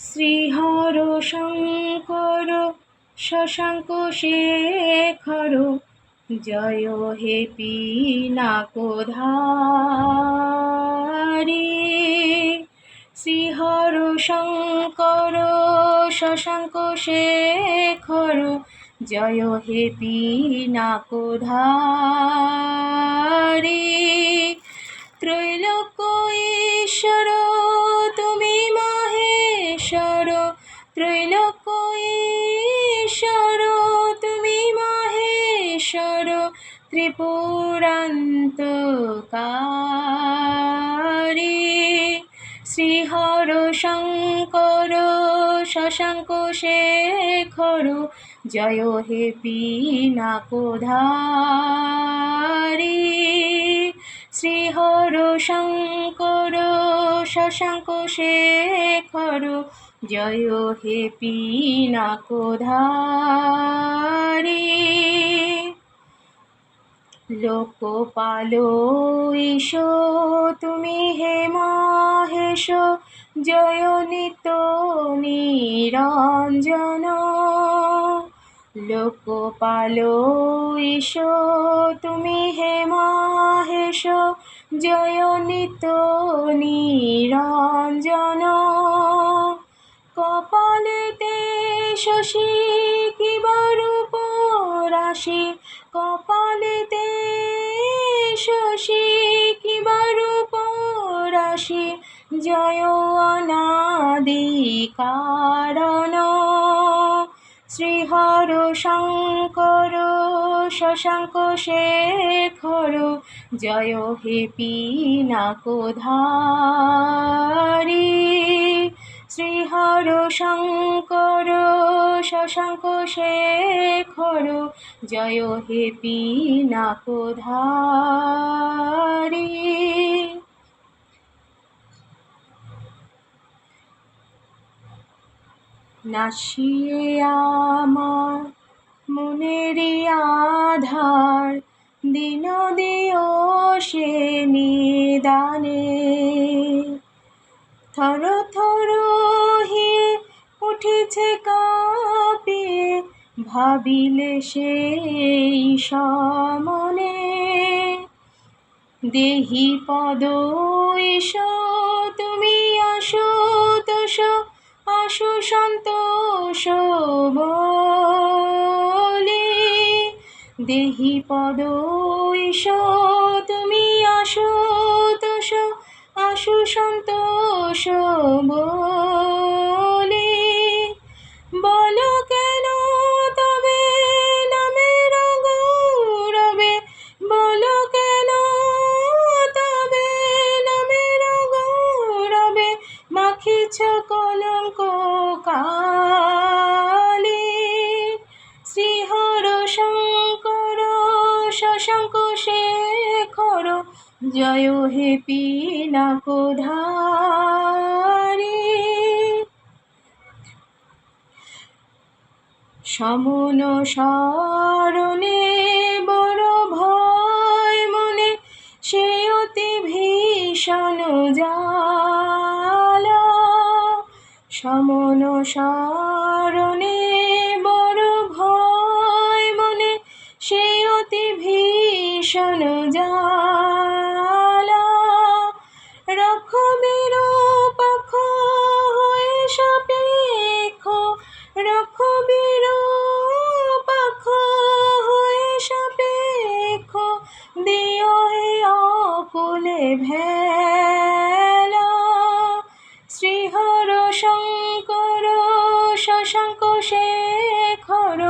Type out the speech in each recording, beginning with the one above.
শ্রীহর শঙ্কর শশাঙ্ক শেখর জয় হে পিনাকধারী শ্রীহর শঙ্কর শশাঙ্ক শেখর জয় হে পিনাকধারী ত্রৈলোক্য ঈশ্বর, তুমি মহেশ্বর ত্রৈলোক্য ঈশ্বর, তুমি মহেশ্বর, ত্রিপুরান্তকারী। শ্রীহর শঙ্কর, শশাঙ্ক শেখর, জয় হে পিনাকধারী। শ্রীহর শঙ্কর, শশাঙ্ক শেখর জয় হে পিনাকধারী লোকপাল ঈশ তুমি হে মহেশ, জয় নিত নিরঞ্জন। লোকপাল ঈশ তুমি হে মহেশ, জয় নিত নিরঞ্জন। কপালেতে শশী কিবরূপ রাশি কপালেতে শশী কিবরূপ রাশি জয় অনাদি কারণ। শ্রীহর শঙ্কর শশাঙ্ক শেখর, জয় হে পিনাকধারী। শ্রীহর শঙ্কর, শশাঙ্ক শেখর, জয় হে পিনাকধারী নাসিয়ে আমার মনেরই আধার দিন দিও সে নিদানে। থর থর হিয়ে উঠেছে কাঁপিয়ে, ভাবিলে সেই সমনে। দেহি পদ ঈশ তুমি আসো তোষ আসু সন্তোষ বলি দেহি পদ তুমি আসো তোষ আসু সন্তোষ বলি বলো কেন তবে নামের গৌরবে? বলো কেন তবে নামের গৌরবে? মাখিছ কলঙ্ক কালি। শ্রীহর শঙ্কর শশাঙ্ক শেখর জয় হে পিনাকধারী সমন স্মরণে বড় ভয় মনে, সে অতি ভীষণ জালা সমন স্মরণে জালা রক্ষবীর পাখ হয়ে সাপেক্ষ রক্ষবীর পাখ হয়ে সাপেক্ষ দিও হে অকুলে ভেলা। শ্রীহর শঙ্কর, শশাঙ্ক শেখর,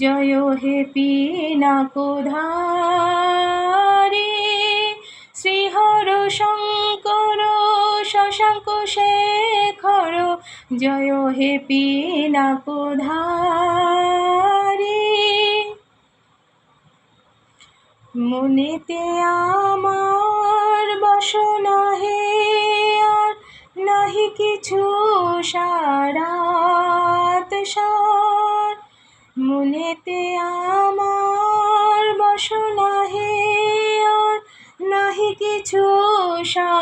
জয় হে পিনাকধারী শ্রীহর শঙ্কর, শশাঙ্ক শেখর, জয় হে পিনাকধারী মনেতে আমার বসনা হে, আর নাহি কিছু সারাত সার। মনেতে আমার বসনা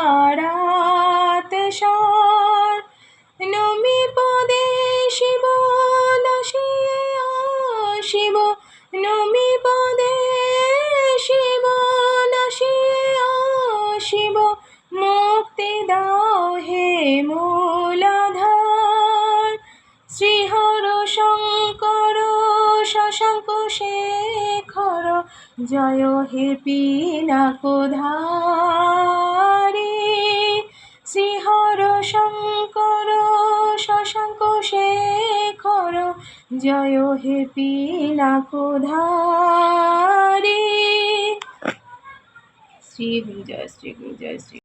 হারাত নমি পদে শিব শিব নমি পদে শিব নশিয়া শিব মুক্তি দাও হে মূলাধার। শ্রীহর শঙ্কর, শশাঙ্ক সে শেখর, জয় হে পিনাকোধারে শ্রীহর শঙ্কর, শশাঙ্ক শেখর, জয় হে পিনাকোধারে শ্রী গুরু জয়, শ্রী গুরু জয়, শ্রী